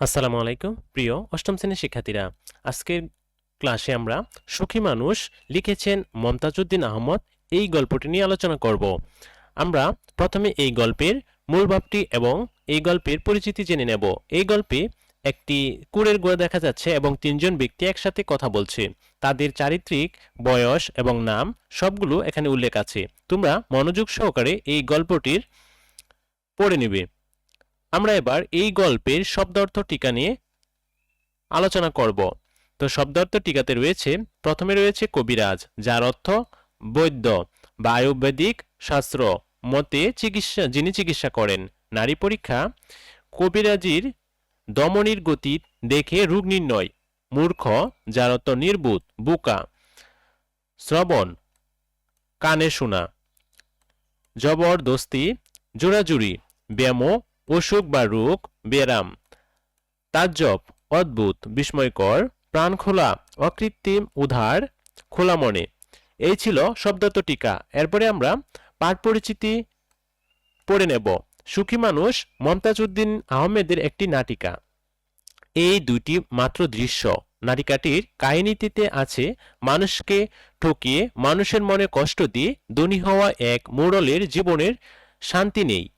আসসালামু আলাইকুম, প্রিয় অষ্টম শ্রেণির শিক্ষার্থীরা। আজকের ক্লাসে আমরা সুখী মানুষ লিখেছেন মমতাজউদ্দিন আহমদ এই গল্পটি নিয়ে আলোচনা করব। আমরা প্রথমে এই গল্পের মূল ভাবটি এবং এই গল্পের পরিচিতি জেনে নেব। এই গল্পে একটি কুড়ের গোড়া দেখা যাচ্ছে এবং তিনজন ব্যক্তি একসাথে কথা বলছে। তাদের চারিত্রিক, বয়স এবং নাম সবগুলো এখানে উল্লেখ আছে। তোমরা মনোযোগ সহকারে এই গল্পটির পড়ে নেবে। আমরা এবার এই গল্পের শব্দার্থ টিকা নিয়ে আলোচনা করব। তো শব্দার্থ টিকাতে রয়েছে, প্রথমে রয়েছে কবিরাজ, যার অর্থ বৈদ্য বা আয়ুর্বেদিক শাস্ত্র মতে চিকিৎসা, যিনি চিকিৎসা করেন। নারী পরীক্ষা, কবিরাজির দমনির গতি দেখে রোগ নির্ণয়, মূর্খ, যার অর্থ নির্বুত বুকা, শ্রবণ, কানে শোনা, জবরদস্তি জোড়াজুড়ি ব্যায়াম অসুখ বা রোগ ব্যারাম তাজ্জব, অদ্ভুত, বিস্ময়কর প্রাণখোলা অকৃত্রিম উধার খোলা মনে। এই ছিল শব্দার্থ টিকা। এরপরে আমরা পাঠ পরিচিতি পড়ে নেব। সুখী মানুষ মমতাজ উদ্দিন আহমেদের একটি নাটিকা। এই দুইটি মাত্র দৃশ্য। নাটিকাটির কাহিনীটিতে আছে, মানুষকে ঠকিয়ে মানুষের মনে কষ্ট দিয়ে ধনী হওয়া এক মোড়লের জীবনের শান্তি নেই।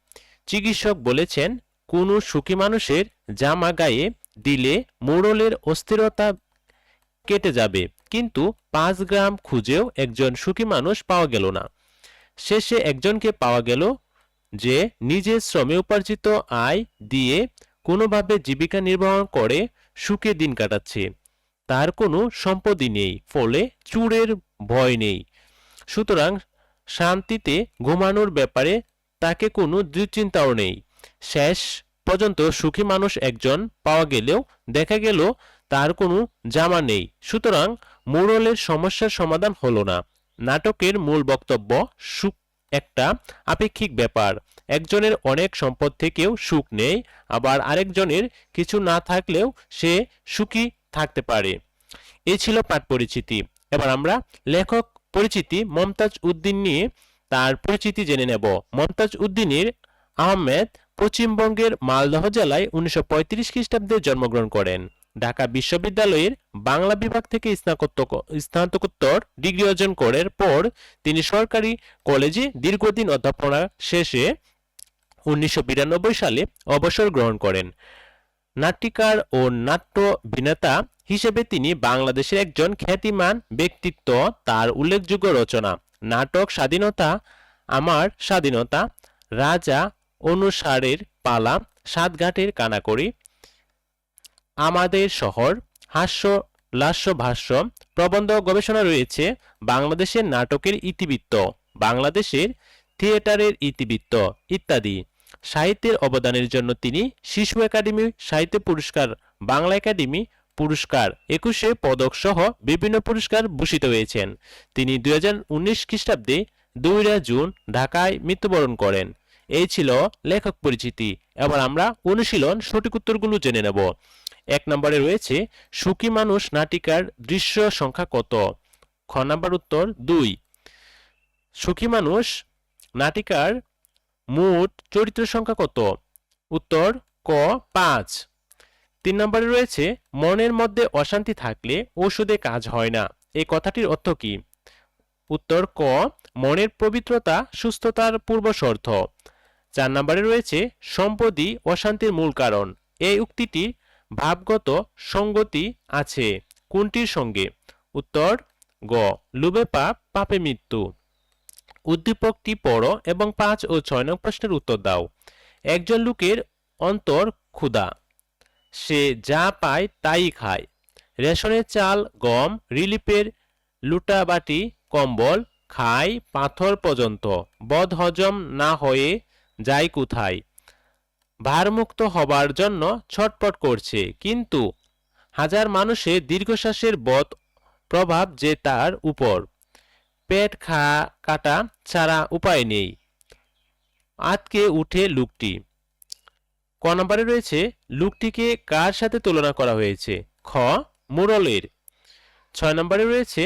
চিকিৎসক বলেছেন, কোনো সুখী মানুষের জামা গায়ে দিলে মোড়লের অস্থিরতা কেটে যাবে। কিন্তু পাঁচ গ্রাম খুঁজেও একজন সুখী মানুষ পাওয়া গেল না। শেষে একজনকে পাওয়া গেল যে নিজের শ্রমে উপার্জিত আয় দিয়ে কোনোভাবে জীবিকা নির্বাহ করে সুখে দিন কাটাচ্ছে। তার কোনো সম্পদই নেই, ফলে চুরের ভয় নেই। সুতরাং শান্তিতে ঘুমানোর ব্যাপারে তাকে কোনো দুশ্চিন্তাও নেই। শেষ পর্যন্ত সুখী মানুষ একজন পাওয়া গেলেও দেখা গেল তার কোনো জামা নেই। সুতরাং মোড়লের সমস্যার সমাধান হলো না। নাটকের মূল বক্তব্য, সুখ একটা আপেক্ষিক ব্যাপার। একজনের অনেক সম্পদ থেকেও সুখ নেই, আবার আরেকজনের কিছু না থাকলেও সে সুখী থাকতে পারে। এই ছিল পাঠ পরিচিতি। এবার আমরা লেখক পরিচিতি মমতাজ উদ্দিন নিয়ে তার পরিচিতি জেনে নেব। মমতাজ উদ্দিনীর আহমেদ পশ্চিমবঙ্গের মালদহ জেলায় উনিশশো পঁয়ত্রিশ খ্রিস্টাব্দে জন্মগ্রহণ করেন। ঢাকা বিশ্ববিদ্যালয়ের বাংলা বিভাগ থেকে স্নাতকোত্তর ডিগ্রি অর্জন করার পর তিনি সরকারি কলেজে দীর্ঘদিন অধ্যাপনা শেষে উনিশশো বিরানব্বই সালে অবসর গ্রহণ করেন। নাট্যকার ও নাট্য অভিনেতা হিসেবে তিনি বাংলাদেশের একজন খ্যাতিমান ব্যক্তিত্ব, তার উল্লেখযোগ্য রচনা নাটক স্বাধীনতা, আমার স্বাধীনতা, রাজা অনুসারের পালা, সাতঘাটের কানাকড়ি, আমাদের শহর, হাস্য, লাস্য ভাষ্য, প্রবন্ধ গবেষণা রয়েছে, বাংলাদেশের নাটকের ইতিবৃত্ত, বাংলাদেশের থিয়েটারের ইতিবৃত্ত ইত্যাদি। সাহিত্যের অবদানের জন্য তিনি শিশু একাডেমি সাহিত্য পুরস্কার, বাংলা একাডেমি পুরস্কার। একুশে পদক সহ বিভিন্ন পুরস্কার ভূষিত হয়েছেন। তিনি দুই হাজার উনিশ খ্রিস্টাব্দে দুইরা জুন ঢাকায় মৃত্যুবরণ করেন। এই ছিল লেখক পরিচিতি। এবার আমরা অনুশীলন সঠিক উত্তরগুলো জেনে নেব। এক নম্বরে রয়েছে, সুখী মানুষ নাটিকার দৃশ্য সংখ্যা কত? খ নাম্বার উত্তর, দুই। সুখী মানুষ নাটিকার মোট চরিত্র সংখ্যা কত? উত্তর, ক, পাঁচ। তিন নম্বরে রয়েছে, মনের মধ্যে অশান্তি থাকলে ওষুধে কাজ হয় না। এই কথাটির অর্থ কি? উত্তর, ক, মনের পবিত্রতা, সুস্থতার পূর্ব শর্ত চার নম্বরে রয়েছে সম্পদই অশান্তির মূল কারণ। এই উক্তিটি ভাবগত সঙ্গতি আছে কোনটির সঙ্গে? উত্তর, গ লুবে পাপ, পাপে মৃত্যু। উদ্দীপকটি পড়ো এবং পাঁচ ও ছয় নং প্রশ্নের উত্তর দাও। একজন লোকের অন্তর ক্ষুধা। সে যা পায় তাই খায়। রেশনের চাল, গম, রিলিফের লুটাবাটি, কম্বল, খায় পাথর পর্যন্ত। বদ হজম না হয়ে যায় কোথায়? ভারমুক্ত হবার জন্য ছটপট করছে। কিন্তু হাজার মানুষের দীর্ঘশ্বাসের বদ প্রভাব যে তার উপর। পেট খা কাটা ছাড়া উপায় নেই। আতকে উঠে লুকটি ক নম্বরে রয়েছে, লুকটিকে কার সাথে তুলনা করা হয়েছে? খ, মুরলের। ছয় নম্বরে রয়েছে,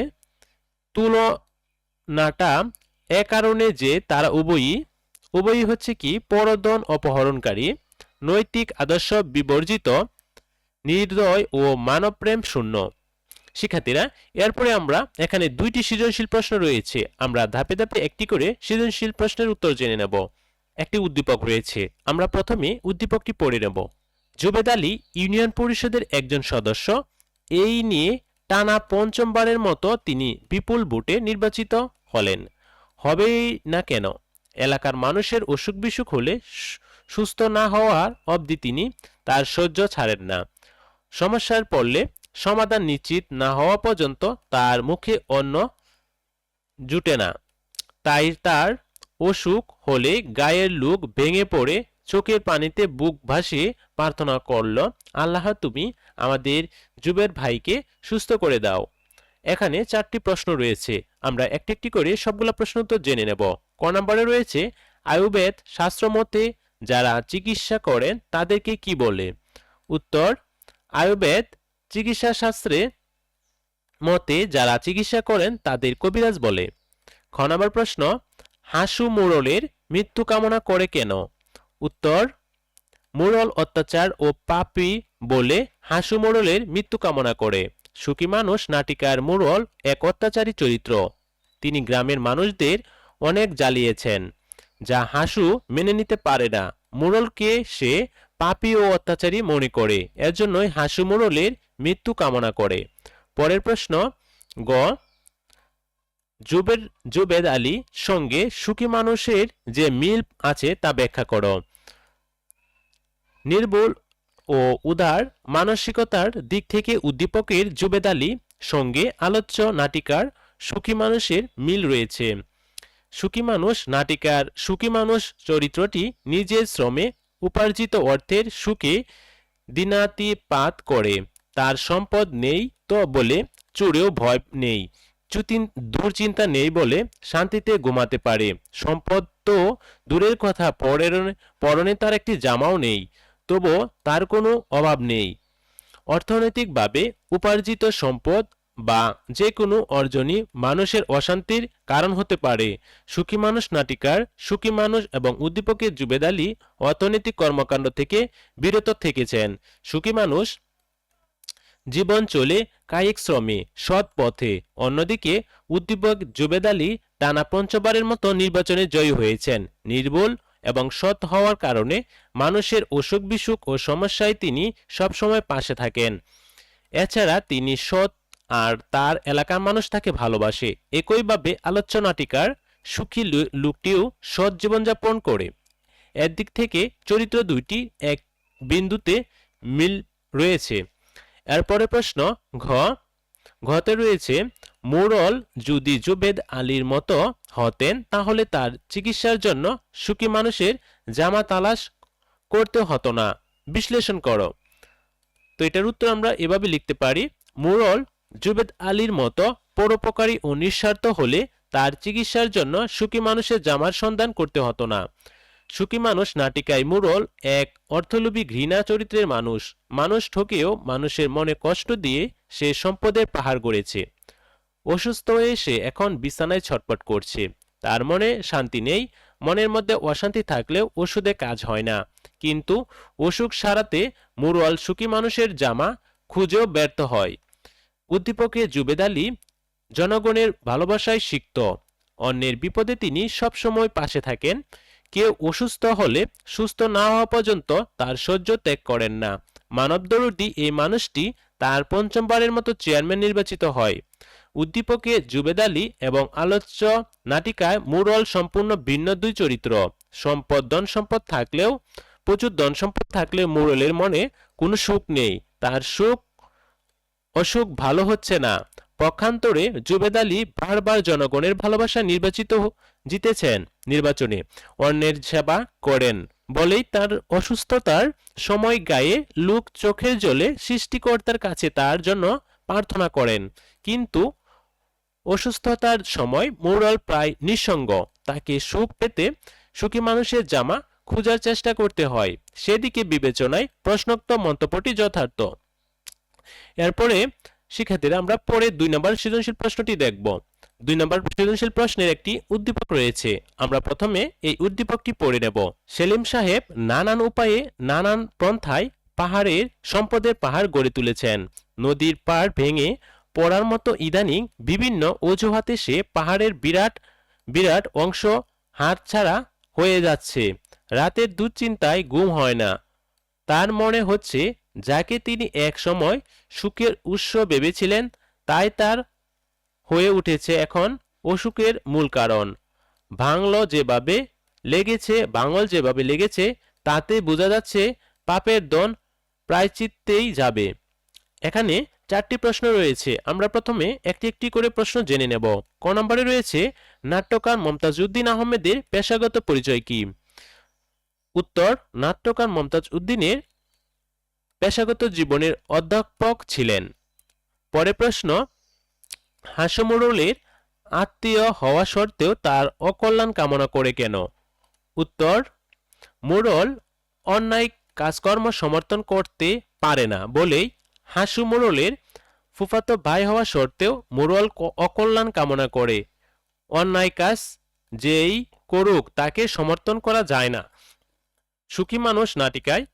তুলনাটা এ কারণে যে তারা উভয়ই উভয়ই হচ্ছে কি পরদন অপহরণকারী, নৈতিক আদর্শ বিবর্জিত, নির্দয় ও মানবপ্রেম শূন্য। শিক্ষার্থীরা, এরপরে আমরা এখানে দুইটি সৃজনশীল প্রশ্ন রয়েছে। আমরা ধাপে ধাপে একটি করে সৃজনশীল প্রশ্নের উত্তর জেনে নেব। একটি উদ্দীপক রয়েছে। আমরা প্রথমে উদ্দীপকটি পড়ে নেব। জুবেদ আলী, ইউনিয়ন পরিষদের একজন সদস্য। এই নিয়ে টানা পঞ্চমবারের মতো তিনি বিপুল ভোটে নির্বাচিত হলেন। হবেই না কেন, এলাকার মানুষের অসুখ বিসুখ হলে সুস্থ না হওয়ার অবধি তিনি তার সহ্য ছাড়েন না। সমস্যার পড়লে সমাধান নিশ্চিত না হওয়া পর্যন্ত তার মুখে অন্য জুটে না। তাই তার অসুখ হলে গায়ের লোক ভেঙে পড়ে, চোখের পানিতে বুক ভাসিয়ে প্রার্থনা করল, আল্লাহ, তুমি আমাদের জুবের ভাইকে সুস্থ করে দাও। এখানে চারটি প্রশ্ন রয়েছে। আমরা একটি একটি করে সবগুলো প্রশ্ন উত্তর জেনে নেব। ক নম্বরে রয়েছে আয়ুর্বেদ শাস্ত্রমতে যারা চিকিৎসা করেন তাদেরকে কি বলে? উত্তর আয়ুর্বেদ চিকিৎসা শাস্ত্রে মতে যারা চিকিৎসা করেন তাদের কবিরাজ বলে। খ নম্বর প্রশ্ন হাসু মুরলের মৃত্যু কামনা করে কেন? উত্তর, মুরল অত্যাচার ও পাপী বলে হাসু মুরলের মৃত্যু কামনা করে। সুখী মানুষ, নাটিকার মুরল, এক অত্যাচারী চরিত্র। তিনি গ্রামের মানুষদের অনেক জ্বালিয়েছেন, যা হাসু মেনে নিতে পারে না। মুরলকে সে পাপী ও অত্যাচারী মনে করে এজন্যই হাসু মুরলের মৃত্যু কামনা করে। পরের প্রশ্ন, গ জুবের, জুবেদ আলী সঙ্গে সুখী মানুষের যে মিল আছে তা ব্যাখ্যা করো। নির্ভুল ও উদার মানসিকতার দিক থেকে উদ্দীপকের জুবেদ আলী সঙ্গে আলোচ্য নাটিকার সুখী মানুষের মিল রয়েছে। সুখী মানুষ নাটিকার সুখী মানুষ চরিত্রটি নিজের শ্রমে উপার্জিত অর্থের সুখে দিনাতিপাত করে। তার সম্পদ নেই তো বলে চুরেও ভয় নেই। দুশ্চিন্তা নেই বলে শান্তিতে ঘুমাতে পারে। সম্পদ তো দূরের কথা, পরের, পরনে তার একটি জামাও নেই, তবুও তার কোনো অভাব নেই। অর্থনৈতিকভাবে উপার্জিত সম্পদ বা যে কোনো অর্জনই মানুষের অশান্তির কারণ হতে পারে। সুখী মানুষ নাটিকার, সুখী মানুষ এবং উদ্দীপকের জুবেদ আলী অর্থনৈতিক কর্মকাণ্ড থেকে বিরত থেকেছেন। সুখী মানুষ জীবন চলে কায়িক শ্রমে সৎ পথে, অন্যদিকে উদ্দীপক জুবেদ আলী টানা পঞ্চবারের মতো নির্বাচনে জয়ী হয়েছেন। নির্বল এবং সৎ হওয়ার কারণে মানুষের অসুখ বিসুখ ও সমস্যায় তিনি সবসময় পাশে থাকেন। এছাড়া তিনি সৎ আর তার এলাকার মানুষ তাকে ভালোবাসে। একইভাবে আলোচ্য নাটিকার সুখী লোকটিও সৎ জীবনযাপন করে। এর দিক থেকে চরিত্র দুইটি এক বিন্দুতে মিল রয়েছে। এরপরে প্রশ্ন, ঘ, ঘতে রয়েছে মোরল যদি জুবেদ আলীর মতো হতেন, তাহলে তার চিকিৎসার জন্য সুখী মানুষের জামা তালাশ করতে হতো না। বিশ্লেষণ করো। তো এটার উত্তর আমরা এভাবে লিখতে পারি, মুরল জুবেদ আলীর মতো পরোপকারী ও নিঃস্বার্থ হলে তার চিকিৎসার জন্য সুখী মানুষের জামার সন্ধান করতে হতো না। সুখী মানুষ, নাটিকায় মুরল এক অর্থলোভী ঘৃণা চরিত্রের মানুষ। মানুষ ঠকেও মানুষের মনে কষ্ট দিয়ে সে সম্পদের পাহাড় গড়েছে। অসুস্থ হয়ে সে এখন বিছানায় ছটপট করছে। তার মনে শান্তি নেই, মনের মধ্যে অশান্তি থাকলেও ওষুধে কাজ হয় না। কিন্তু অসুখ সারাতে মুরল সুখী মানুষের জামা খুঁজেও ব্যর্থ হয়। উদ্দীপকে জুবেদ আলী জনগণের ভালোবাসায় সিক্ত। অন্যের বিপদে তিনি সবসময় পাশে থাকেন। কেউ অসুস্থ হলে সুস্থ না হওয়া পর্যন্ত তার সহ্য ত্যাগ করেন না। মানবদরুদি এই মানুষটি তার পঞ্চমবারের মতো চেয়ারম্যান নির্বাচিত হয়। উদ্দীপকে জুবেদ আলী এবং আলোচ্য নাটিকায় মুরল সম্পূর্ণ ভিন্ন দুই চরিত্র। সম্পদ ধন সম্পদ থাকলেও, প্রচুর ধন সম্পদ থাকলেও মুরলের মনে কোনো সুখ নেই। তার সুখ অসুখ ভালো হচ্ছে না। পক্ষান্তরে জুবেদ আলী বারবার জনগণের ভালোবাসা নির্বাচিত জিতেছেন নির্বাচনে। অন্যের সেবা করেন বলেই তার অসুস্থতার সময় গায়ে লোক চোখের জলে সৃষ্টিকর্তার কাছে তার জন্য প্রার্থনা করেন। কিন্তু অসুস্থতার সময় মোরাল প্রায় নিঃসঙ্গ। তাকে সুখ পেতে সুখী মানুষের জামা খোঁজার চেষ্টা করতে হয়। সেদিকে বিবেচনায় প্রশ্নোক্ত মন্তব্যটি যথার্থ। এরপরে শিক্ষার্থীরা আমরা পরে দুই নম্বর সৃজনশীল প্রশ্নটি দেখব। দুই নম্বর সৃজনশীল প্রশ্নের একটি উদ্দীপক রয়েছে। আমরা প্রথমে এই উদ্দীপকটি পড়ে নেব। সেলিম সাহেব নানান উপায়ে নানান পন্থায় পাহাড়ের সম্পদের পাহাড় গড়ে তুলেছেন। নদীর পাড় ভেঙে পড়ার মতো ইদানিং বিভিন্ন অজুহাতে সে পাহাড়ের বিরাট বিরাট অংশ হাতছাড়া হয়ে যাচ্ছে। রাতের দুশ্চিন্তায় ঘুম হয় না। তার মনে হচ্ছে যাকে তিনি এক সময় সুখের উৎস ভেবেছিলেন, তাই তার হয়ে উঠেছে এখন অসুখের মূল কারণ। ভাঙল যেভাবে লেগেছে ভাঙল যেভাবে লেগেছে, তাতে বোঝা যাচ্ছে পাপের দন প্রায়চিত্তেই যাবে। এখানে চারটি প্রশ্ন রয়েছে। আমরা প্রথমে একটি একটি করে প্রশ্ন জেনে নেব। ক নম্বরে রয়েছে, নাট্যকার মমতাজ উদ্দিন আহমেদের পেশাগত পরিচয় কি? উত্তর, নাট্যকার মমতাজ উদ্দিনের পেশাগত জীবনের অধ্যাপক ছিলেন। পরে প্রশ্ন হাসমুরলের আত্মীয় হওয়া সত্ত্বেও তার অকল্যাণ কামনা করে কেন? উত্তর, মুরল অন্যায় কাজকর্ম সমর্থন করতে পারে না বলেই হাসু মুরলের ফুফাতো ভাই হওয়া সত্ত্বেও মুরল অকল্যাণ কামনা করে। অন্যায় কাজ যেই করুক তাকে সমর্থন করা যায় না। সুখী মানুষ নাটিকায়,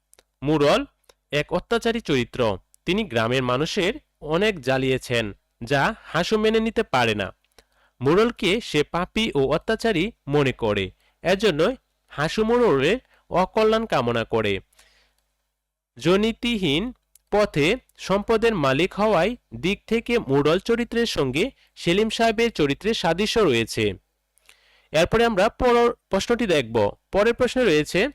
মুরল এক অত্যাচারী চরিত্র। তিনি গ্রামের মানুষের অনেক জ্বালিয়েছেন, যা হাসু মেনে নিতে পারে না। মুরলকে সে পাপী ও অত্যাচারী মনে করে এজন্যই হাসু মুরলের অকল্যাণ কামনা করে। জনীতিহীন পথে সম্পদের মালিক হওয়ায় দিক থেকে মুরল চরিত্রের সঙ্গে সেলিম সাহেবের চরিত্রের সাদৃশ্য রয়েছে। এরপরে আমরা পরের প্রশ্নটি দেখব। পরের প্রশ্নে রয়েছে,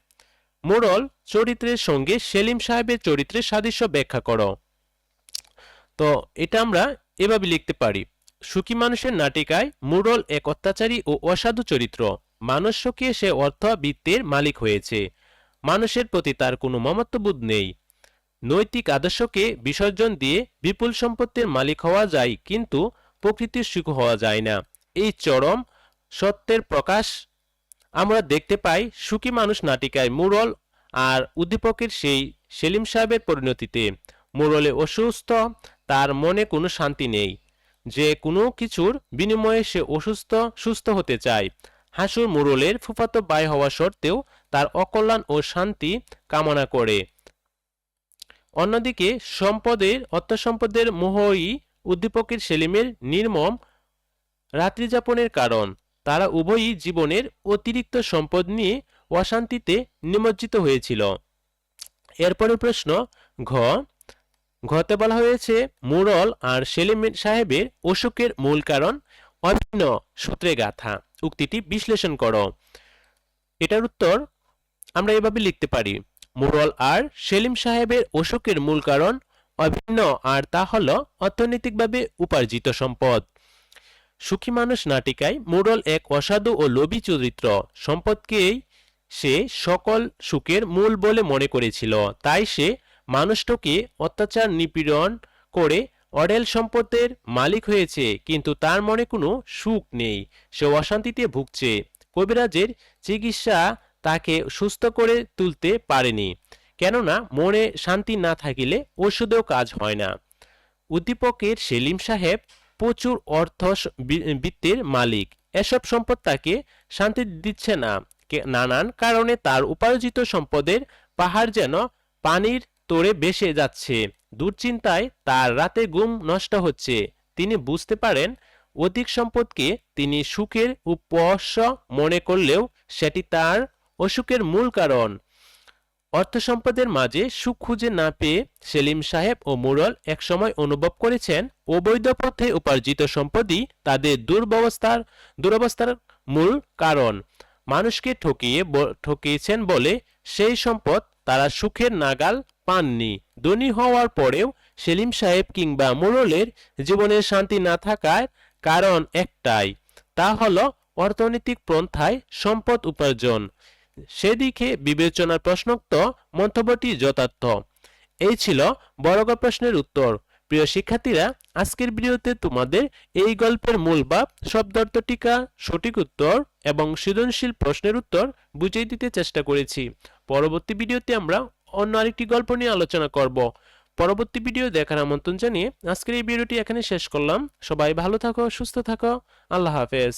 মোড়ল চরিত্রের সঙ্গে সেলিম সাহেবের চরিত্রের সাদৃশ্য ব্যাখ্যা করো। তো এটা আমরা এভাবে লিখতে পারি। সুখী মানুষের নাটিকায় মুরল এক অত্যাচারী ও অসাধু চরিত্র। মানুষ শোকিয়ে সে অর্থ বৃত্তের মালিক হয়েছে। মানুষের প্রতি তার কোনো মমত্ববোধ নেই। নৈতিক আদর্শকে বিসর্জন দিয়ে বিপুল সম্পত্তির মালিক হওয়া যায় কিন্তু প্রকৃতির সুখ হওয়া যায় না। এই চরম সত্যের প্রকাশ আমরা দেখতে পাই সুখী মানুষ নাটিকায় মুরল আর উদ্দীপকের সেই সেলিম সাহেবের পরিণতিতে মুরলে অসুস্থ, তার মনে কোনো শান্তি নেই। যে কোনো কিছুর বিনিময়ে সে অসুস্থ, সুস্থ হতে চায়। হাসুর মুরলের ফুফাতো বাই হওয়া সত্ত্বেও তার অকল্যাণ ও শান্তি কামনা করে। অন্যদিকে সম্পদের, অর্থসম্পদের মোহই উদ্দীপকের সেলিমের নির্মম রাত্রিযাপনের কারণ। তারা উভয়ই জীবনের অতিরিক্ত সম্পদ নিয়ে অশান্তিতে নিমজ্জিত হয়েছিল। এরপরের প্রশ্ন, ঘ, ঘতে বলা হয়েছে, মুরল আর সেলিম সাহেবের অসুখের মূল কারণ অভিন্ন সূত্রে গাথা। উক্তিটি বিশ্লেষণ করো। এটার উত্তর আমরা এভাবে লিখতে পারি, মুরল আর সেলিম সাহেবের অসুখের মূল কারণ অভিন্ন আর তা হল অর্থনৈতিকভাবে উপার্জিত সম্পদ। সুখী মানুষ নাটিকায় মুরল এক অসাধু ও লোভী চরিত্র। সম্পদকেই সে সকল সুখের মূল বলে মনে করেছিল। তাই সে মানুষটাকে অত্যাচার নিপীড়ন করে অডেল সম্পদের মালিক হয়েছে, কিন্তু তার মনে কোনো সুখ নেই। সে অশান্তিতে ভুগছে। কবিরাজের চিকিৎসা তাকে সুস্থ করে তুলতে পারেনি, কেননা মনে শান্তি না থাকিলে ওষুধেও কাজ হয় না। উদ্দীপকের সেলিম সাহেব প্রচুর অর্থ বৃত্তের মালিক। এসব সম্পদ তাকে শান্তি দিচ্ছে না। নানান কারণে তার উপার্জিত সম্পদের পাহাড় যেন পানির তোড়ে বেসে যাচ্ছে। দুশ্চিন্তায় তার রাতে ঘুম নষ্ট হচ্ছে। তিনি বুঝতে পারেন, অধিক সম্পদকে তিনি সুখের উপস্য মনে করলেও সেটি তার অসুখের মূল কারণ। অর্থ সম্পদের মাঝে সুখ খুঁজে না পেয়ে সেলিম সাহেব ও মুরল একসময় অনুভব করেছেন, অবৈধ পথে উপার্জিত সম্পদই তাদের দুর্বস্থার, দুরবস্থার মূল কারণ। মানুষকে ঠকিয়ে ঠকিয়েছেন বলে সেই সম্পদ তারা সুখের নাগাল পাননি। ধনী হওয়ার পরেও সেলিম সাহেব কিংবা মুরলের জীবনের শান্তি না থাকার কারণ একটাই, তা হল অর্থনৈতিক পন্থায় সম্পদ উপার্জন। সেদিকে বিবেচনার প্রশ্নোক্ত মন্তব্যটি যথার্থ। এই ছিল বড়গ প্রশ্নের উত্তর। প্রিয় শিক্ষার্থীরা, আজকের ভিডিওতে তোমাদের এই গল্পের মূল বা শব্দার্থ টিকা, সঠিক উত্তর এবং সৃজনশীল প্রশ্নের উত্তর বুঝিয়ে দিতে চেষ্টা করেছি। পরবর্তী ভিডিওতে আমরা অন্য আরেকটি গল্প নিয়ে আলোচনা করব। পরবর্তী ভিডিও দেখার আমন্ত্রণ জানিয়ে আজকের এই ভিডিওটি এখানে শেষ করলাম। সবাই ভালো থাকো, সুস্থ থাকো। আল্লাহ হাফেজ।